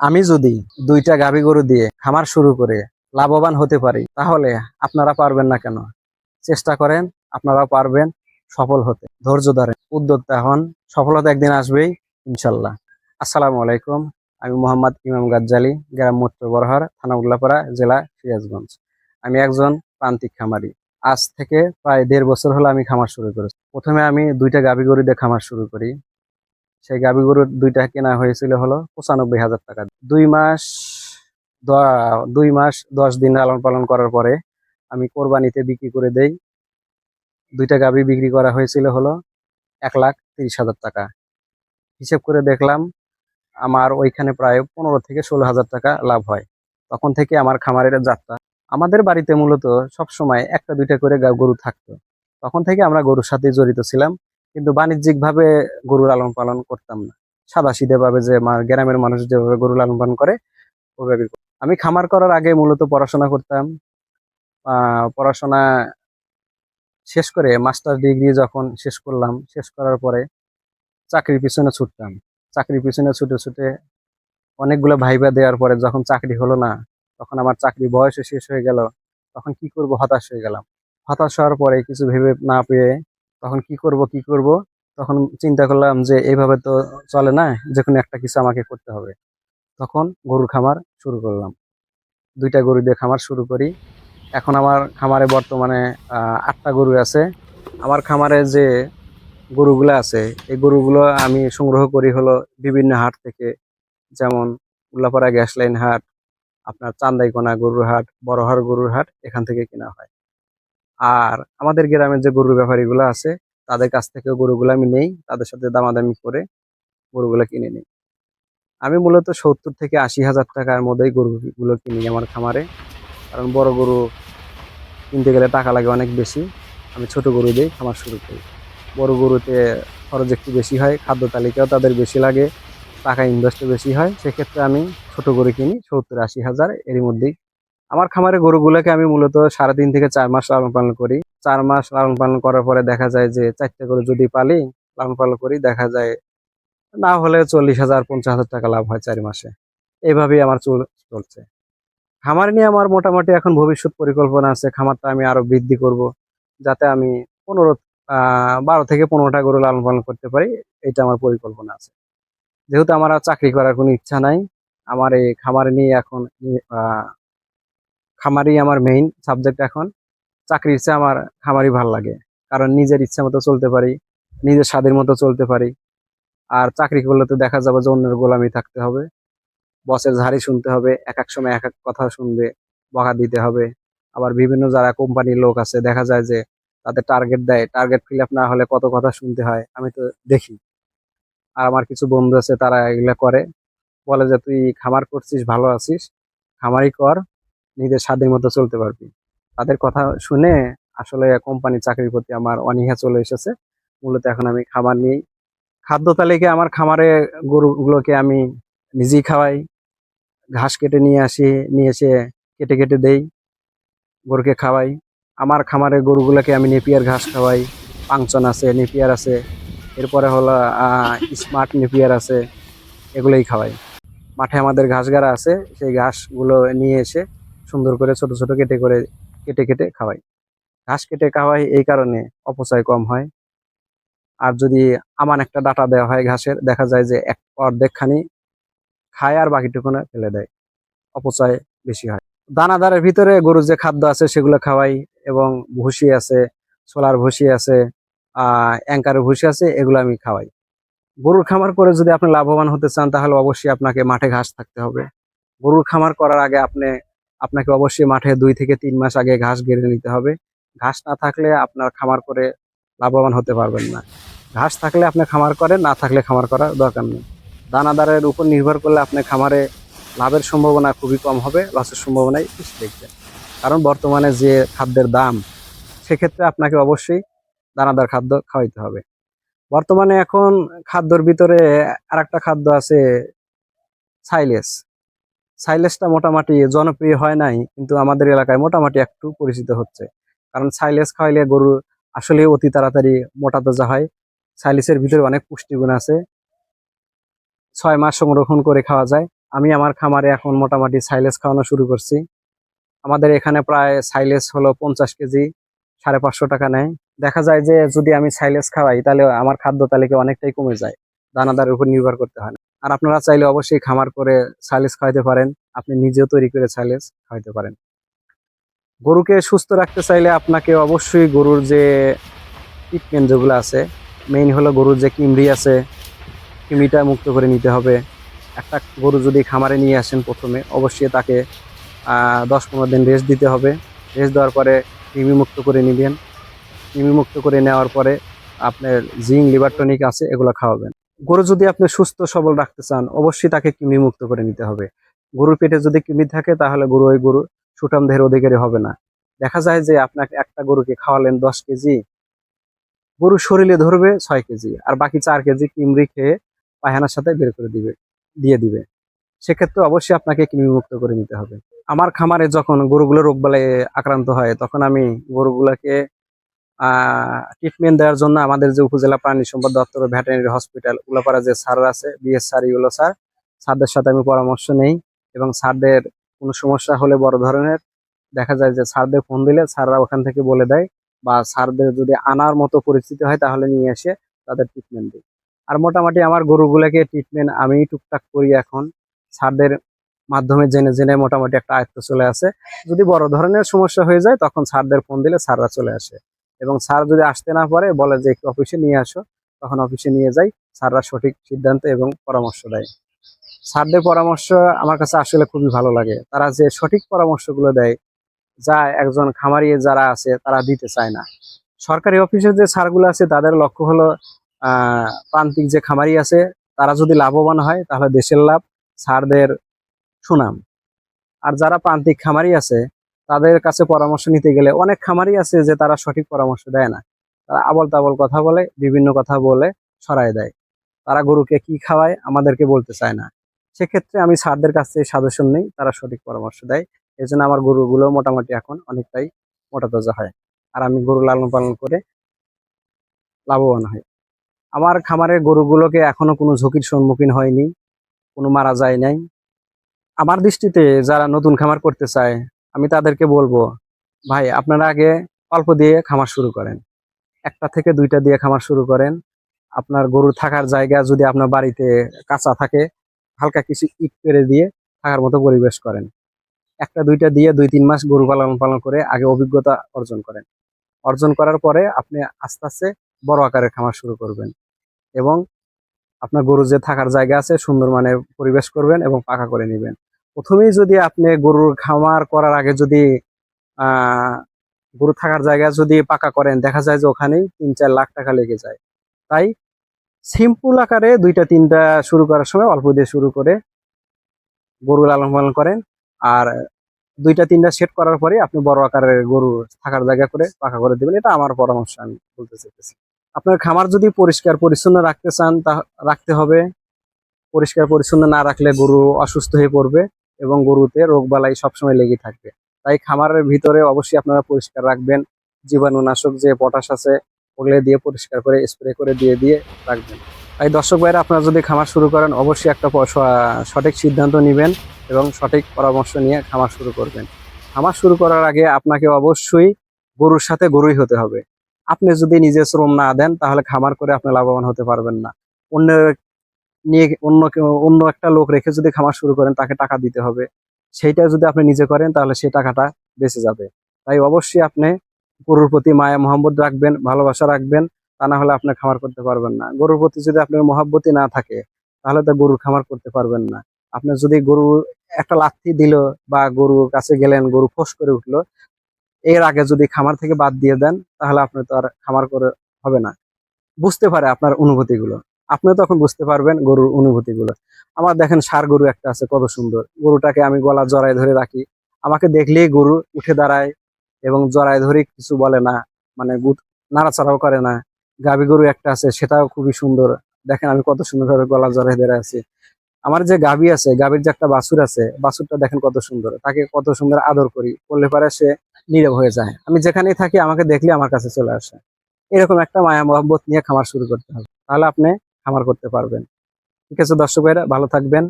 আমি যদি দুইটা গাভী গরু দিয়ে খামার শুরু করে লাভবান হতে পারি, তাহলে আপনারা পারবেন না কেন? চেষ্টা করেন আপনারা পারবেন সফল হতে। ধৈর্য ধরেন। উদ্যোক্তা হন। সফলতা একদিন আসবেই, ইনশাল্লাহ। আসসালামু আলাইকুম। আমি মোহাম্মদ ইমাম গাজ্জালি, গ্রাম মত্র বরহার, থানা উল্লাপাড়া, জেলা সিরাজগঞ্জ। আমি একজন প্রান্তিক খামারি। আজ থেকে প্রায় দেড় বছর হলো আমি খামার শুরু করেছি। প্রথমে আমি দুইটা গাভী গরু দিয়ে খামার শুরু করি। সেই গাভী গরুর দুইটা কেনা হয়েছিল হলো পঁচানব্বই হাজার টাকা। দুই মাস দুই মাস দশ দিন লালন পালন করার পরে আমি কোরবানিতে বিক্রি করে দেই। দুইটা গাভী বিক্রি করা হয়েছিল হলো এক লাখ তিরিশ হাজার টাকা। হিসেব করে দেখলাম আমার ওইখানে প্রায় পনেরো থেকে ষোলো হাজার টাকা লাভ হয়। তখন থেকে আমার খামারের যাত্রা। আমাদের বাড়িতে মূলত সব সময় একটা দুইটা করে গরু থাকতো। তখন থেকে আমরা গরুর সাথে জড়িত ছিলাম। কিন্তু বাণিজ্যিক ভাবে গরু লালন পালন করতাম না। সাদা ভাবে যে গ্রামের মানুষ যেভাবে গরু লালন পালন করে ওইভাবে আমি খামার করার আগে মূলত পড়াশোনা করতাম। পড়াশোনা শেষ করে মাস্টার ডিগ্রি যখন শেষ করলাম, শেষ করার পরে চাকরির পিছনে ছুটতাম। চাকরির পিছনে ছুটে ছুটে অনেকগুলো ভাইবা দেওয়ার পরে যখন চাকরি হলো না, তখন আমার চাকরি বয়সে শেষ হয়ে গেল, তখন কি করব হতাশ হয়ে গেলাম। হতাশ হওয়ার পরে কিছু ভেবে না পেয়ে তখন কি করব কি করব? তখন চিন্তা করলাম যে এইভাবে তো চলে না যে কোনো একটা কিছু আমাকে করতে হবে। তখন গরুর খামার শুরু করলাম। দুইটা গরু দিয়ে খামার শুরু করি। এখন আমার খামারে বর্তমানে আটটা গরু আছে। আমার খামারে যে গরুগুলো আছে, এই গরুগুলো আমি সংগ্রহ করি হলো বিভিন্ন হাট থেকে। যেমন উল্লাপাড়া গ্যাস লাইন হাট, আপনার চান্দাইকোনা গরুর হাট, বড়হার গরুর হাট এখান থেকে কেনা হয়। আর আমাদের গ্রামের যে গরুর ব্যাপারীগুলো আছে, তাদের কাছ থেকে গরুগুলো আমি নেই, তাদের সাথে দামাদামি করে গরুগুলো কিনে নিই। আমি মূলত সত্তর থেকে আশি হাজার টাকার মধ্যেই গরুগুলো কিনি আমার খামারে। কারণ বড় গরু কিনতে গেলে টাকা লাগে অনেক বেশি। আমি ছোট গরু দিয়েই খামার শুরু করি। বড় গরুতে খরচ একটু বেশি হয়, খাদ্য তালিকাও তাদের বেশি লাগে, টাকা ইনভেস্টও বেশি হয়। সেক্ষেত্রে আমি ছোট গরু কিনি সত্তর আশি হাজার, এরই মধ্যেই আমার খামারে গরুগুলোকে আমি মূলত সাড়ে তিন থেকে চার মাস লালন পালন করি। চার মাস লালন পালন করার পরে দেখা যায় যে চারটে গরু যদি পালি, লালন পালন করি, দেখা যায় না হলে চল্লিশ হাজার, পঞ্চাশ হাজার টাকা লাভ হয় চার মাসে। এইভাবেই আমার চল- চলছে। খামার নিয়ে আমার মোটামুটি এখন ভবিষ্যৎ পরিকল্পনা আছে, খামারটা আমি আরও বৃদ্ধি করব, যাতে আমি পনেরো বারো থেকে পনেরোটা গরু লালন পালন করতে পারি, এটা আমার পরিকল্পনা আছে। যেহেতু আমার চাকরি করার কোনো ইচ্ছা নাই, আমার এই খামার নিয়ে এখন আহ, খামারই আমার মেইন সাবজেক্ট এখন। চাকরির চেয়ে আমার খামারি ভালো লাগে। কারণ নিজের ইচ্ছা মতো চলতে পারি নিজের স্বাদের মতো চলতে পারি। আর চাকরি করলে তো দেখা যাবে যে অন্যের গোলামি থাকতে হবে। বসের ঝাড়ি শুনতে হবে এক এক সময় এক এক কথা শুনবে বকা দিতে হবে। আবার বিভিন্ন যারা কোম্পানির লোক আছে দেখা যায় যে তাদের টার্গেট দেয় টার্গেট ফিল আপ না হলে কত কথা শুনতে হয় আমি তো দেখি। আর আমার কিছু বন্ধু আছে তারা এগুলো করে। বলে যে তুই খামার করছিস ভালো আছিস খামারই কর নিজের স্বাদের মতো চলতে পারবি। তাদের কথা শুনে আসলে কোম্পানি চাকরির প্রতি আমার অনীহা চলে এসেছে। মূলত এখন আমি খাবার নিই। খাদ্য তালিকায় আমার খামারে গরুগুলোকে আমি নিজেই খাওয়াই। ঘাস কেটে নিয়ে আসি, নিয়ে এসে কেটে কেটে দেই, গরুকে খাওয়াই। আমার খামারে গরুগুলোকে আমি নেপিয়ার ঘাস খাওয়াই। পাংচন আছে, নেপিয়ার আছে। এরপরে হলো স্মার্ট নেপিয়ার আছে। এগুলোই খাওয়াই। মাঠে আমাদের ঘাস গাড়া আছে। সেই ঘাসগুলো নিয়ে এসে সুন্দর করে ছোট ছোট কেটে করে, কেটে কেটে খাওয়াই। ঘাস কেটে খাওয়াই এই কারণে অপচয় কম হয়। আর যদি আমান একটা ডাটা দেওয়া হয় ঘাসের, দেখা যায় যে এক অর্ধেকখানি খায় আর বাকিটুকুনে ফেলে দেয়। অপচয় বেশি হয়। দানাদারের ভিতরে গরুর যে খাদ্য আছে সেগুলো খাওয়াই এবং ভুসি আছে সোলার ভুসি আছে অ্যাঙ্কারের ভুসি আছে, এগুলো আমি খাওয়াই। গরুর খামার করে যদি আপনি লাভবান হতে চান তাহলে অবশ্যই আপনাকে মাঠে ঘাস থাকতে হবে। গরুর খামার করার আগে আপনি আপনাকে অবশ্যই মাঠে দুই থেকে তিন মাস আগে ঘাস গেড়ে নিতে হবে। ঘাস না থাকলে আপনার খামার করে লাভবান হতে পারবেন না। ঘাস থাকলে আপনি খামার করেন, না থাকলে খামার করার দরকার নেই। দানাদারের উপর নির্ভর করলে আপনি খামারে লাভের সম্ভাবনা খুবই কম হবে, লসের সম্ভাবনাই বেশি দেখবেন। কারণ বর্তমানে যে খাদ্যের দাম, সেক্ষেত্রে আপনাকে অবশ্যই দানাদার খাদ্য খাওয়াইতে হবে। বর্তমানে এখন খাদ্যর ভিতরে আর খাদ্য আছে সাইলেস। সাইলেসটা মোটামুটি জনপ্রিয় হয় নাই, কিন্তু আমাদের এলাকায় মোটামুটি একটু পরিচিত হচ্ছে। কারণ সাইলেস খাওয়াইলে গরু আসলে অতি তাড়াতাড়ি মোটা তাজা হয়। সাইলেসের ভিতরে অনেক পুষ্টিগুণ আছে। ছয় মাস সংরক্ষণ করে খাওয়া যায়। আমি আমার খামারে এখন মোটামুটি সাইলেস খাওয়ানো শুরু করছি। আমাদের এখানে প্রায় সাইলেস হলো পঞ্চাশ কেজি, সাড়ে পাঁচশো টাকা নেয়। দেখা যায় যে যদি আমি সাইলেজ খাওয়াই, তাহলে আমার খাদ্য তালিকা অনেকটাই কমে যায়। দানাদারের উপর নির্ভর করতে হয় আর আপনারা চাইলে অবশ্যই খামার করে সাইলেজ খাওয়াতে পারেন। আপনি নিজেও তৈরি করে সাইলেজ খাওয়াতে পারেন। গরুকে সুস্থ রাখতে চাইলে আপনাকে অবশ্যই গরুর যে ট্রিটমেন্ট যেগুলো আছে মেইন হলো গরুর যে কিমড়ি আছে, কিমড়িটা মুক্ত করে নিতে হবে। একটা গরু যদি খামারে নিয়ে আসেন প্রথমে, অবশ্যই তাকে দশ পনেরো দিন রেস্ট দিতে হবে। রেস্ট দেওয়ার পরে কৃমি মুক্ত করে নেবেন। কৃমি মুক্ত করে নেওয়ার পরে আপনার জিং লিভার, টনিক আছে, এগুলো খাওয়াবেন। গরু যদি আপনি সুস্থ, সবল রাখতে চান, অবশ্যই তাকে কৃমি মুক্ত করে নিতে হবে। গরুর পেটে যদি কৃমি থাকে, তাহলে গরু ওই গরু সুঠাম দেহের অধিকারী হবে না। দেখা যায় যে আপনাকে একটা গরুকে খাওয়ালেন দশ কেজি, গরু শরীরে ধরবে ছয় কেজি, আর বাকি চার কেজি কিমড়ি খেয়ে পায়খানার সাথে বের করে দিবে, দিয়ে দিবে। সেক্ষেত্রে অবশ্যই আপনাকে কৃমিমুক্ত করে নিতে হবে। আমার খামারে যখন গরুগুলো রোগ বালায় আক্রান্ত হয়, তখন আমি গরুগুলোকে ট্রিটমেন্ট দেওয়ার জন্য আমাদের যে উপজেলা প্রাণী সম্পদ দপ্তর ভেটেরিনারি হসপিটাল উলাপাড়া যে স্যার আছে বিএস স্যার ইগুলো স্যার স্যারদের সাথে আমি পরামর্শ নেই এবং স্যারদের কোনো সমস্যা হলে বড় ধরনের দেখা যায় যে স্যারদের ফোন দিলে স্যাররা ওখান থেকে বলে দেয় বা স্যারদের যদি আনার মতো পরিস্থিতি হয় তাহলে নিয়ে এসে তাদের ট্রিটমেন্ট দিই আর মোটামুটি আমার গরুগুলোকে ট্রিটমেন্ট আমি টুকটাক করি এখন। স্যারদের মাধ্যমে জেনে জেনে মোটামুটি একটা আয়ত্ত চলে আসে। যদি বড় ধরনের সমস্যা হয়ে যায় তখন স্যারদের ফোন দিলে স্যাররা চলে আসে। এবং স্যার যদি আসতে না পারে, বলে যে, একটু অফিসে নিয়ে আসো। তখন অফিসে নিয়ে যাই। স্যাররা সঠিক সিদ্ধান্ত এবং পরামর্শ দেয়। স্যারদের পরামর্শ আমার কাছে আসলে খুবই ভালো লাগে। তারা যে সঠিক পরামর্শগুলো দেয়, যা একজন খামারি যারা আছে, তারা দিতে চায় না। সরকারি অফিসের যে স্যারগুলো আছে, তাদের লক্ষ্য হলো প্রান্তিক যে খামারি আছে, তারা যদি লাভবান হয়, তাহলে দেশের লাভ, স্যারদের সুনাম। আর যারা প্রান্তিক খামারি আছে তাদের কাছে পরামর্শ নিতে গেলে অনেক খামারি আছে যে তারা সঠিক পরামর্শ দেয় না। তারা আবল তাবল কথা বলে, বিভিন্ন কথা বলে সরায় দেয়। তারা গরুকে কি খাওয়ায় আমাদেরকে বলতে চায় না। সেক্ষেত্রে আমি স্যারদের কাছ থেকে সাজেশন নেই, তারা সঠিক পরামর্শ দেয়। এই জন্য আমার গরুগুলো মোটামুটি এখন অনেকটাই মোটা তাজা হয় আর আমি গরু লালন পালন করে লাভবান হই। আমার খামারের গরুগুলোকে এখনও কোনো ঝুঁকির সম্মুখীন হয়নি, কোনো মারা যায় নাই। আমার দৃষ্টিতে যারা নতুন খামার করতে চায় আমি তাদেরকে বলব, ভাই, আপনারা আগে অল্প দিয়ে খামার শুরু করেন। একটা থেকে দুইটা দিয়ে খামার শুরু করেন। আপনার গরুর থাকার জায়গা যদি আপনার বাড়িতে কাঁচা থাকে, হালকা কিছু ইট পেরে দিয়ে থাকার মতো পরিবেশ করেন। একটা দুইটা দিয়ে দুই তিন মাস গরু পালন পালন করে আগে অভিজ্ঞতা অর্জন করেন। অর্জন করার পরে আপনি আস্তে আস্তে বড় আকারের খামার শুরু করবেন এবং আপনার গরু যে থাকার জায়গা আছে সুন্দর মানের পরিবেশ করবেন এবং পাকা করে নেবেন। প্রথমেই যদি আপনি গরুর খামার করার আগে যদি গরু থাকার জায়গা যদি পাকা করেন, দেখা যায় যে ওখানেই তিন চার লাখ টাকা লেগে যায়। তাই সিম্পল আকারে দুইটা, তিনটা শুরু করার সময় অল্প দিয়ে শুরু করে গরু লালন পালন করেন। আর দুইটা, তিনটা সেট করার পরে আপনি বড় আকারের গরু থাকার জায়গা করে পাকা করে দেবেন। এটা আমার পরামর্শ, আমি বলতে চাইতেছি। আপনার খামার যদি পরিষ্কার, পরিচ্ছন্ন রাখতে চান, তা, রাখতে হবে। পরিষ্কার, পরিচ্ছন্ন না রাখলে গরু অসুস্থ হয়ে পড়বে। এবং গরুতে রোগ বালাই সবসময় লেগে থাকবে। তাই খামারের ভিতরে অবশ্যই আপনারা পরিষ্কার রাখবেন। জীবাণুনাশক যে পটাশ আছে, ওগুলো দিয়ে পরিষ্কার করে স্প্রে করে দিয়ে দিয়ে রাখবেন। তাই দর্শক ভাইরা, আপনারা যদি খামার শুরু করেন, অবশ্যই একটা সঠিক সিদ্ধান্ত নেবেন এবং সঠিক পরামর্শ নিয়ে খামার শুরু করবেন। খামার শুরু করার আগে আপনাকে অবশ্যই গরুর সাথে গরুই হতে হবে। আপনি যদি নিজে শ্রম না দেন, তাহলে খামার করে আপনি লাভবান হতে পারবেন না। অন্য নিয়ে অন্য অন্য একটা লোক রেখে যদি খামার শুরু করেন, তাকে টাকা দিতে হবে। সেইটা যদি আপনি নিজে করেন, তাহলে সেই টাকাটা বেঁচে যাবে। তাই অবশ্যই আপনি গরুর প্রতি মায়া, মহব্বত রাখবেন, ভালোবাসা রাখবেন। তা না হলে আপনি খামার করতে পারবেন না। গরুর প্রতি যদি আপনার মহাব্বতই না থাকে, তাহলে তো গরুর খামার করতে পারবেন না। আপনি যদি গরু একটা লাথি দিল বা গরুর কাছে গেলেন, গরু ফোস করে উঠল, এর আগে যদি খামার থেকে বাদ দিয়ে দেন, তাহলে আপনি তো আর খামার করে হবে না। বুঝতে পারে আপনার অনুভূতিগুলো। আপনিও তখন বুঝতে পারবেন গরুর অনুভূতিগুলো। আমার দেখেন সার গরু একটা আছে, কত সুন্দর। গরুটাকে আমি গলা জড়ায় ধরে রাখি। আমাকে দেখলেই গরু উঠে দাঁড়ায় এবং জড়ায় ধরে কিছু বলে না মানে নাড়াচাড়াও করে না। গাভী গরু একটা আছে, সেটাও খুবই সুন্দর। দেখেন আমি কত সুন্দরভাবে গলা জড়ায় ধরে আছি। আমার যে গাভী আছে, গাভীর যে একটা বাছুর আছে, বাছুরটা দেখেন কত সুন্দর। তাকে কত সুন্দর আদর করি। করলে পরে সে নীরব হয়ে যায়। আমি যেখানেই থাকি, আমাকে দেখলে আমার কাছে চলে আসে। এরকম একটা মায়া মহব্বত নিয়ে খামার শুরু করতে হবে। তাহলে আপনি খামার করতে পারবেন। ঠিক আছে দর্শক ভাইরা ভালো থাকবেন।